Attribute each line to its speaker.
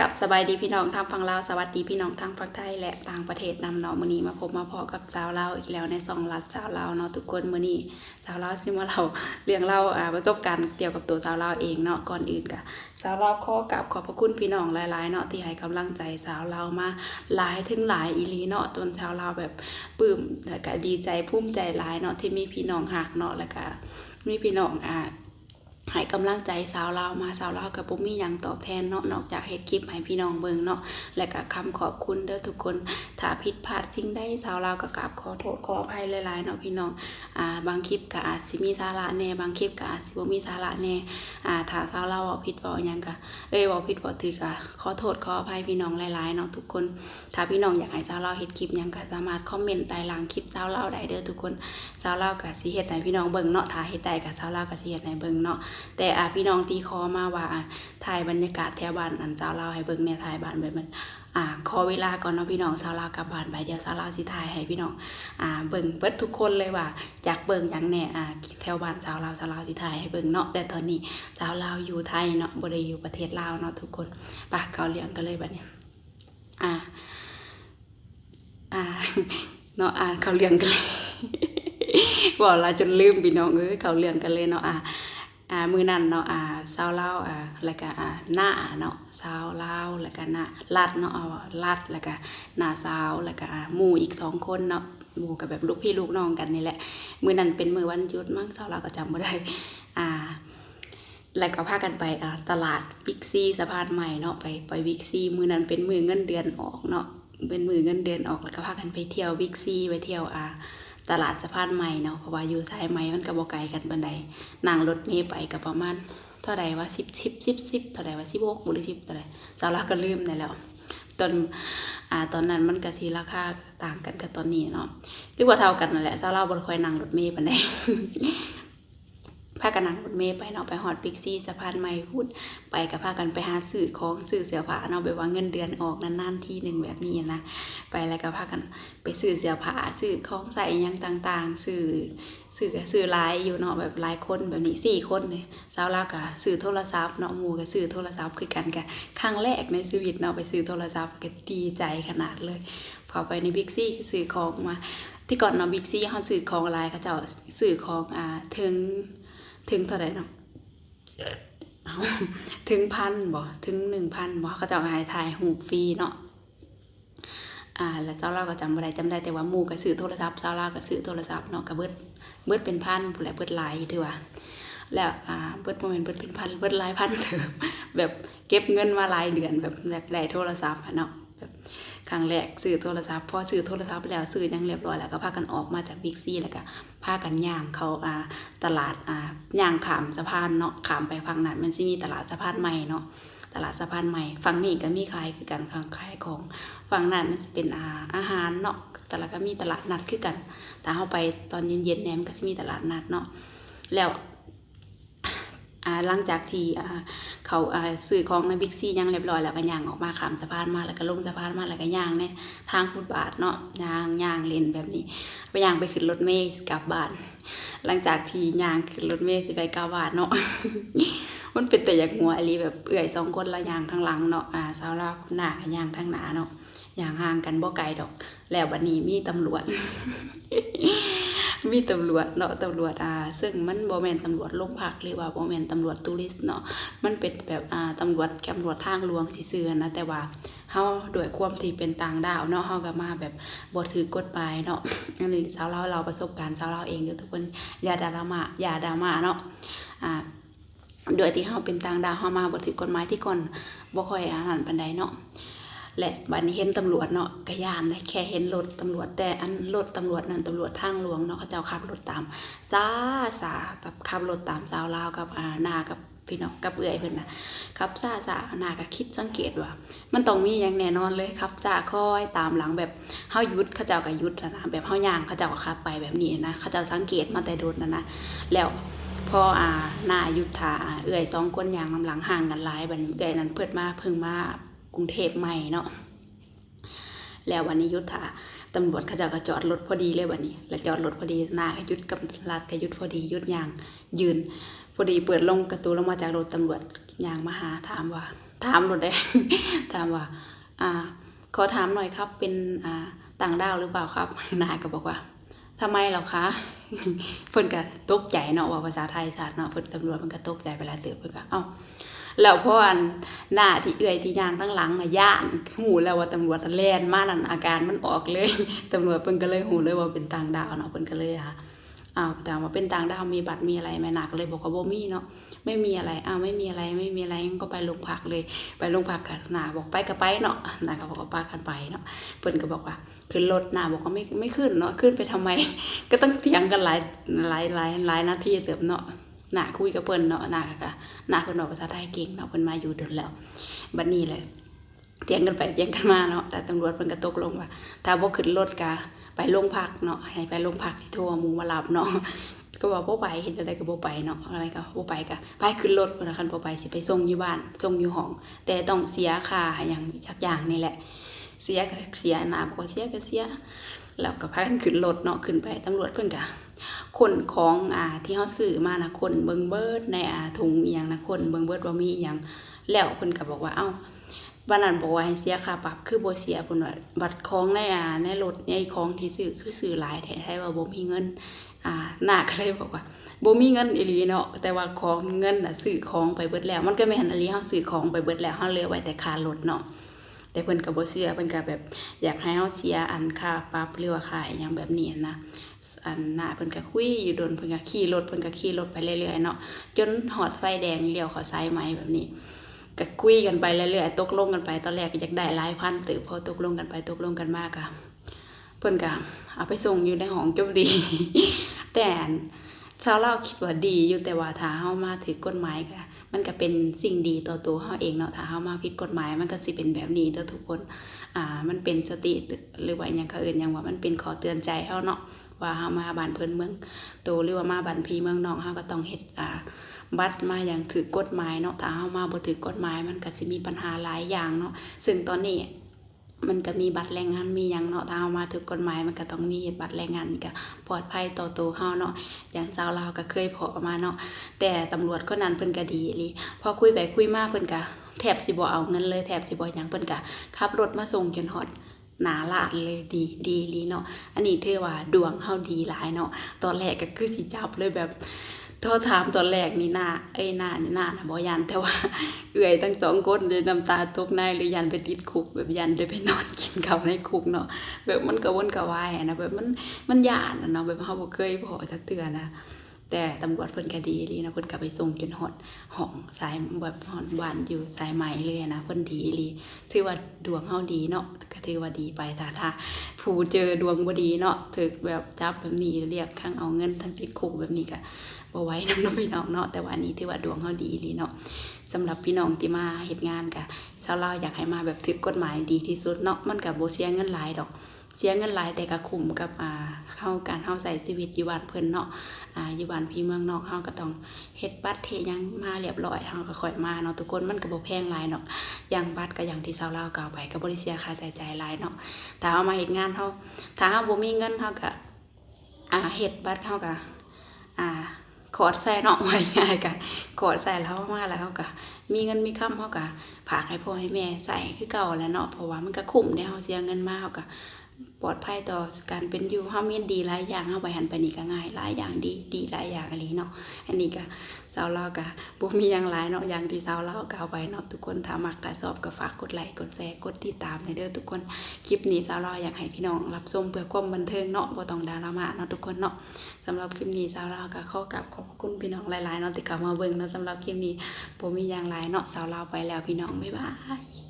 Speaker 1: กับสบายดีพี่น้องทางฝั่งลาวสวัสดีพี่น้องทางฝั่งไทยและต่างประเทศนำเนาะมื้อนี้มาพบมาพอกับสาวลาวอีกแล้วในสองรัฐสาวลาวเนาะทุกคนมื้อนี้สาวลาวสิมาเราเรื่องเล่าอ่าประสบการณ์เกี่ยวกับตัวสาวลาวเองเนาะก่อนอื่นก็สาวลาวขอกราบขอบพระคุณพี่น้องหลายๆเนาะที่ให้กำลังใจสาวลาวมาหลายถึงหลายอีหลีเนาะจนชาวลาวแบบปลื้มแล้วก็ดีใจภูมิใจหลายเนาะที่มีพี่น้องหักเนาะแล้วก็มีพี่น้องอ่า ให้กำลังใจสาวลาวมาสาวลาวกับปุ้มีหยังตอบแทนเนาะนอกจากเฮ็ดคลิปให้พี่น้องเบิ่งเนาะและก็คำขอบคุณเด้อทุกคนถ้าผิดพลาดสิ่งใดสาวลาวก็กราบขอโทษขออภัยหลายๆเนาะพี่น้องอ่าบางคลิปก็อาจสิมีสาระแน่บางคลิปก็อาจสิบ่มีสาระแน่อ่าถ้าสาวลาวเว้าผิดเว้าหยังก็เอ้ยเว้าผิดเว้าถูกก็ขอโทษขออภัยพี่น้องหลายๆเนาะทุกคน ถ้าพี่น้องอยากให้สาวลาวเฮ็ดคลิปหยังก็สามารถคอมเมนต์ใต้ล่างคลิปสาวลาวได้เด้อทุกคนสาวลาวก็สิเฮ็ดให้พี่น้องเบิ่งเนาะถ้าเฮ็ดได้ก็สาวลาวก็สิเฮ็ดให้เบิ่งเนาะแต่อาพี่น้องตีคอมาว่าอะถ่ายบรรยากาศแถวบ้านอันสาวลาวให้เบิ่งเนี่ยถ่ายบ้านแบบมันอ่าขอเวลาก่อนเนาะพี่น้องสาวลาวกลับบ้านไปเดี๋ยวสาวลาวสิถ่ายให้พี่น้องอ่าเบิ่งเบิดทุกคนเลยว่าจากเบิ่งหยังแน่อ่าแถวบ้านสาวลาวสาวลาวสิถ่ายให้เบิ่งเนาะแต่ตอนนี้สาวลาวอยู่ไทยเนาะบ่ได้อยู่ประเทศลาวเนาะทุกคนไปะเขาเลี้ยงกันเลยบัดนี้อ่าอ่าเนาะอ่านเขาเลี้ยงกันเลยบอกลาจนลืมพี่น้องเอ้ยเขาเลี้ยงกันเลยเนาะอ่า อ่ามือนั่นเนาะอ่าสาวลาวอ่าแล้วก็อ่าหน้าเนาะสาวลาวแล้วก็หน้าลัดเนาะเอาลัดแล้วก็หน้าสาวแล้วก็อ่าหมู่อีกสองคนเนาะหมู่กับแบบลูกพี่ลูกน้องกันนี่แหละ มือนั้นเป็นมือวันหยุดมั้งสาวลาวก็จำบ่ได้อ่าแล้วก็พากันไปอ่าตลาดบิ๊กซีสะพานใหม่เนาะไปไปบิ๊กซีมือนั้นเป็นมือเงินเดือนออกเนาะเป็นมือเงินเดือนออกแล้วก็พากันไปเที่ยวบิ๊กซีไปเที่ยวอ่า ตลาดสะพานใหม่เนาะเพราะว่าอยู่สายใหม่มันก็บ่ไกลกันปันใดนั่งรถเมล์ไปกับประมาณเท่าใดว่าสิบสิบสิบสิบเท่าใดว่าสิบหกหรือ10เท่าใดสาวลาวก็ลืมได้แล้วตอนอ่าตอนนั้นมันก็สีราคาต่างกันกับตอนนี้เนาะหรือว่าเท่ากันนั่นแหละสาวลาบ่ค่อยนั่งรถเมล์ปานใด พากันนั่งรถเมล์ไปเนาะไปฮอดบิ๊กซีสะพานใหม่พูดไปก็พากันไปหาซื้อของซื้อเสื้อผ้าเนาะแบบว่าเงินเดือนออกนานๆทีหนึ่งแบบนี้นะไปแล้วก็พากันไปซื้อเสื้อผ้าซื้อของใส่ยังต่างๆซื้อซื้อก็ซื้อหลายอยู่เนาะแบบหลายคนแบบนี้สี่คนเลยสาวลาวก็ซื้อโทรศัพท์เนาะมู่ก็ซื้อโทรศัพท์คือกันก็ครั้งแรกในชีวิตเนาะไปซื้อโทรศัพท์ก็ดีใจขนาดเลยพอไปในบิ๊กซีซื้อของมา ที่ก่อนเนาะบิ๊กซี่เฮาซื้อของหลายเขาเจ้าซื้อของอ่าถึง ถึงเท่าไหร่เนาะเอาถึงพันบ่ถึงหนึ่งพันบ่เขาเจ้าก็ให้ถ่ายรูปฟรีเนาะอ่าแล้วเจ้าเราก็จำบ่ได้จำได้แต่ว่าหมู่ก็ซื้อโทรศัพท์เจ้าเราก็ซื้อโทรศัพท์เนาะก็เบิดเบิดเป็นพันผู้นแหละเบิดหลายถือว่าแล้วอ่าเบิดบ่แม่นเบิดเป็นพันเบิดหลายพันเถิมแบบเก็บเงินมาหลายเดือนแบบอยากได้โทรศัพท์อะเนาะแบบ ครั้งแรกซื้อโทรศัพท์พอซื้อโทรศัพท์แล้วซื้อยังเรียบร้อยแล้วก็พากันออกมาจากบิ๊กซีแล้วก็พากันย่างเขาอ่าตลาดอ่าย่างขามสะพานเนาะขามไปฝั่งนั้นมันสิมีตลาดสะพานใหม่เนาะตลาดสะพานใหม่ฝั่งนี้ก็มีขายคือกันขางขายของฝั่งนั้นมันจะเป็นอาอาหารเนาะแต่ละก็มีตลาดนัดคือกัน แต่เฮาไปตอนเย็นๆเนี่ยมันก็สิมีตลาดนัดเนาะแล้ว หลังจากที่เขาอ่าซื้อของในบิ๊กซียังเรียบร้อยแล้วก็ย่างออกมาขามสะพานมาแล้วก็ลงสะพานมาแล้วก็ย่างในทางฟุตบาทเนาะย่างย่างเลนแบบนี้ ไปย่างไปขึ้นรถเมล์กลับบ้าน หลังจากที่ย่างขึ้นรถเมล์สิไปกลับบ้านเนาะมันเป็นแต่อยากหัวอหลีแบบเอื่อยสองคนละย่างทางหลังเนาะอ่าสาวลาวหน้าย่างทางหน้าเนาะย่างห่างกันบ่ไกลดอก แล้วบัดนี้มีตำรวจ มีตำรวจเนาะตำรวจอ่าซึ่งมันบ่แมนตำรวจโรงพักหรือว่าบ่แมนตำรวจตูริสเนาะมันเป็นแบบอ่าตำรวจตำรวจทางหลวงซื่อนะแต่ว่าเฮาด้วยความที่เป็นต่างดาวเนาะเฮาก็มาแบบบ่ถือกฎหมายเนาะอันนี้สาวเราเราประสบการณ์สาวเราเองเด้อทุกคนอย่าดราม่าอย่าดราม่าเนาะอ่าโดยที่เฮาเป็นต่างดาวเฮามาบ่ถือกฎหมายที่ก่อนบ่ค่อยอาหารปานใดเนาะ และบัดนี้เห็นตำรวจเนาะก็ย่านเลยแค่เห็นรถตำรวจแต่อันรถตำรวจนั่นตำรวจทางหลวงเนาะเขาเจ้าขับรถตามซาซาตับขับรถตามสาวลาวกับอานากับพี่น้องกับเอื้อยเพิ่นนะขับซาซาหนาก็คิดสังเกตว่า มันต้องมีอย่างแน่นอนเลยขับซาคอยตามหลังแบบเฮายุดเขาเจ้าก็ยุดนะแบบเฮาย่างเขาเจ้าก็ขับไปแบบนี้นะเขาเจ้าสังเกตมาแต่โดนนั่นะแล้วพออ่าหน้ายุทธาอ่าเอื้อยสองคนอย่างลำหลังห่างกันหลายบันเอื้อยนั้นเพิ่นมาเพิ่งมา รุงเทพใหม่เนาะแล้ววันนี้ยุทธาตำรวจเขาจะก็จอดรถพอดีเลยวันนี้ แล้วจอดรถพอดีนาก็ยุดกับลาดก็ยุดพอดียุดยางยืน พอดีเปิดลงกระตูลงมาจากรถตำรวจยางมาหาถามว่า ถามรถได้ถามว่า อ่า ขอถามหน่อยครับ เป็นอ่าต่างดาวหรือเปล่าครับนายก็บอกว่าทำไมเหรอคะเพิ่นก็ตกใจเนาะว่าภาษาไทยชัดเนาะเพิ่นตำรวจมันก็ตกใจเวลาเตือนเพิ่นก็เอ้า แล้วเพราะอันหน้าที่เอื้อยที่ยางทั้งหลังน่ะย่านหูแล้วว่าตำรวจแล่นมานั่นอาการมันออกเลยตำรวจเพิ่นก็เลยหูเลยว่าเป็นต่างดาวเนาะเพิ่นก็เลยอะอ้าวถามว่าเป็นต่างดาวมีบัตรมีอะไรไหมหนาก็เลยบอกว่าบ่มีเนาะไม่มีอะไรอ้าวไม่มีอะไรไม่มีอะไรงั้นก็ไปโรงพักเลย ไปโรงพักกันหนาบอกไปก็ไปเนาะหนาก็บอกว่าปกันไปเนาะเพิ่นก็บอกว่าขึ้นรถหนาบอกว่าไม่ไม่ขึ้นเนาะขึ้นไปทำไม ก็ต้องเถียงกันหลายหลายหลายหลายนาทีเติบเนาะ หนาคุยกับเพิ่นเนาะหนาก็หนาเพิ่นบอกภาษาไทยเก่งเนาะเพิ่นมาอยู่ดนแล้วบัดนี้แหละเถียงกันไปเถียงกันมาเนาะแต่ตำรวจเพิ่นก็ตกลงว่า ถ้าบ่ขึ้นรถก็ไปโรงพักเนาะให้ไปโรงพักสิโทรหมู่มารับเนาะก็บอกบ่ไปเฮ็ดอะไรก็บ่ไปเนาะอะไรก็บ่ไปก็ไปขึ้นรถพุ่นน่ะคันบ่ไปสิไปส่งอยู่บ้านส่งอยู่ห้อง แต่ต้องเสียค่าหยังสักอย่างนี่แหละ เสียก็เสียหนาบ่เสียก็เสียแล้วก็พากันขึ้นรถเนาะขึ้นไปตำรวจเพิ่นก็ คนของอ่าที่เฮาซื้อมานะคนเบิงเบิดในอ่าถุงอีหยังนะคนเบิงเบิดว่ามีอีหยังแล้วเพิ่นก็บอกว่าเอ้าวันนั้นบอกว่าให้เสียค่าปรับคือบ่เสียเพิ่นว่าบัตรของในอ่าในรถในของที่ซื้อคือซื้อหลายแท้ให้ว่าบ่มีเงินอ่าหน้าก็เลยบอกว่าบ่มีเงินอีหลีเนาะแต่ว่าของเงินน่ะซื้อของไปเบิดแล้ว มันก็แม่นอีหลีเฮาซื้อของไปเบิดแล้วเฮาเหลือไว้แต่ค่ารถเนาะแต่เพิ่นก็บ่เชื่อเพิ่นก็แบบ อยากให้เฮาเสียอันค่าปรับหรือว่าค่าอิหยังแบบนี้นะ อันหน้าเพิ่นก็คุยอยู่โดนเพิ่นก็ขี่รถเพิ่นก็ขี่รถไปเรื่อยๆเนาะจนฮอดไฟแดงเลี้ยวเขาซ้ายไหมแบบนี้ก็คุยกันไปเรื่อยๆตกลงกันไปตอนแรกก็อยากได้หลายพันตือพอตกลงกันไปตกลงกันมากอะเพิ่นก็เอาไปส่งอยู่ในห้องจบดี แต่ชาวเล่าคิดว่าดีอยู่แต่ว่าถ้าเฮามาถือกฎหมายก็มันก็เป็นสิ่งดีต่อตัวเฮาเองเนาะถ้าเฮามาผิดกฎหมายมันก็สิเป็นแบบนี้เด้อทุกคน อ่า มันเป็นสติหรือว่าอหยังเขาอื่นหยังว่ามันเป็นขอเตือนใจเฮาเนาะ ว่าเฮามาบ้านเพิ่นเมืองโตหรือว่ามาบ้านพี่เมืองน้องเฮาก็ต้องเฮ็ดอ่าบัตรมาอย่างถือกฎหมายเนาะถ้าเฮามาบ่ถือกฎหมายมันก็สิมีปัญหาหลายอย่างเนาะซึ่งตอนนี้มันก็มีบัตรแรงงานมีหยังเนาะถ้าเฮามาถือกฎหมายมันก็ต้องมีบัตรแรงงานก็ปลอดภัยต่อตัวเฮาเนาะอย่างชาวลาก็เคยพอมาเนาะแต่ตำรวจคนนั้นเพิ่นก็ดีลีพอคุยไปคุยมาเพิ่นก็แทบสิบ่เอาเงินเลยแทบสิบ่หยังเพิ่นก็ขับรถมาส่งจนฮอด หนาลานเลยดีดีอีเนาะอันนี้ถือว่าดวงเฮาดีหลายเนาะตอนแรกก็คือสิจับเลยแบบโทรถามตอนแรกนี่หน้าเอ้ยหน้านี่หน้านะบ่ยันแต่ว่าเอื้อยทั้งสองคนเลยน้ำตาตกในเลยยันไปติดคุก แบบยันได้ไปนอนกินข้าวในคุกเนาะแบบมันกระวนกระวายนะแบบมันมันยานอะเนาะแบบเฮาบ่เคยพอจักเทื่อนะ แต่ตำรวจเพิ่นก็ดีลีนะเพิ่นก็ไปส่งจนฮอดห้องสายแบบฮอดบ้านอยู่สายใหม่เลยนะเพิ่นดีลีถือว่าดวงเฮาดีเนาะก็ถือว่าดีไปถ้าถ้าผู้เจอดวงบ่ดีเนาะถึกแบบจับแบบนี้เรียกทั้งเอาเงินทั้งติดคุกแบบนี้ก็บ่ไว้นำเนาพี่น้องเนาะแต่ว่าอันนี้ถือว่าดวงเฮาดีลีเนาะสำหรับพี่น้องที่มาเฮ็ดงานก็ชาวลาวอยากให้มาแบบถึกกฎหมายดีที่สุดเนาะมันก็บ่เสียเงินหลายดอก เสียเงินหลายแต่ก็คุ้มกับอ่าเฮาการเฮาใช้ชีวิตอยู่บ้านเพิ่นเนาะอ่าอยู่บ้านพี่เมืองนอกเฮาก็ต้องเฮ็ดบัตรเฮ็ดหยังมาเรียบร้อยเฮาก็ค่อยมาเนาะทุกคนมันก็บ่แพงหลายเนาะอย่างบัตรก็อย่างที่ชาวลาวกล่าวไปก็บ่ได้เสียค่าใช้จ่ายหลายเนาะถ้าเฮามาเฮ็ดงานเฮาถ้าเฮาบ่มีเงินเฮาก็อ่าเฮ็ดบัตรเฮาก็อ่าขอดใส่เนาะไว้ง่ายก็ขอดใส่แล้วเฮามาแล้วเฮาก็มีเงินมีคำเฮาก็ฝากให้พ่อให้แม่ใส่คือเก่าแล้วเนาะเพราะว่ามันก็คุ้มเด้เฮาเสียเงินมาเฮาก็ ปลอดภัยต่อการเป็นอยู่เฮามีดีหลายอย่างเฮาไปหันไปนี่ก็ง่ายหลายอย่างดีดีหลายอย่างอะลีเนาะอันนี้ก็สาวลาก็บ่มีหยังหลายเนาะอย่างที่สาวลาวกล่าวไปเนาะทุกคนถ้ามักถ้าชอบก็ฝากกดไลค์กดแชร์กดติดตามให้เด้อทุกคนคลิปนี้สาวลาอยากให้พี่น้องรับชมเพื่อความบันเทิงเนาะบ่ต้องดราม่าเนาะทุกคนเนาะสำหรับคลิปนี้สาวลาก็ขอกราบขอบคุณพี่น้องหลายๆเนาะที่เข้ามาเบิ่งเนาะสำหรับคลิปนี้บ่มีหยังหลายเนาะสาวลาไปแล้วพี่น้องบ๊ายบาย